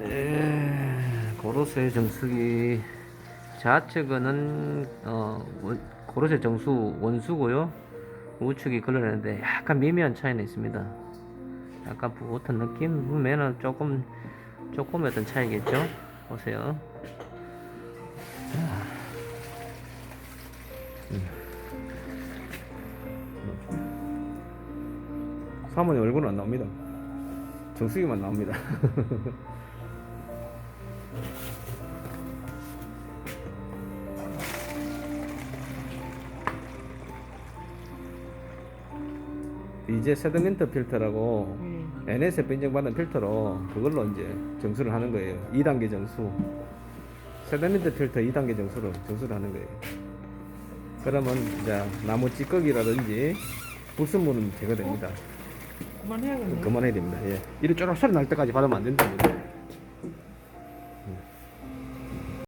에, 고로쇠 정수기 좌측은 어, 원- 고로쇠 정수 원수고요. 우측이 걸러내는데 약간 미미한 차이는 있습니다. 약간 부었던 느낌? 보면은 조금 조금 어떤 차이겠죠? 보세요. 사모님 얼굴은 안 나옵니다. 정수기만 나옵니다. 이제 세드민트 필터라고 음. NSF 인정받은 필터로 그걸로 이제 정수를 하는 거예요. 2단계 정수. 세드민트 필터 2단계 정수로 정수를 하는 거예요. 그러면 이제 나무 찌꺼기라든지 불순물은 제거됩니다. 그만해야겠네. 그만해야 됩니다. 예. 이리 쪼락 소리 날 때까지 받으면 안 된답니다. 음.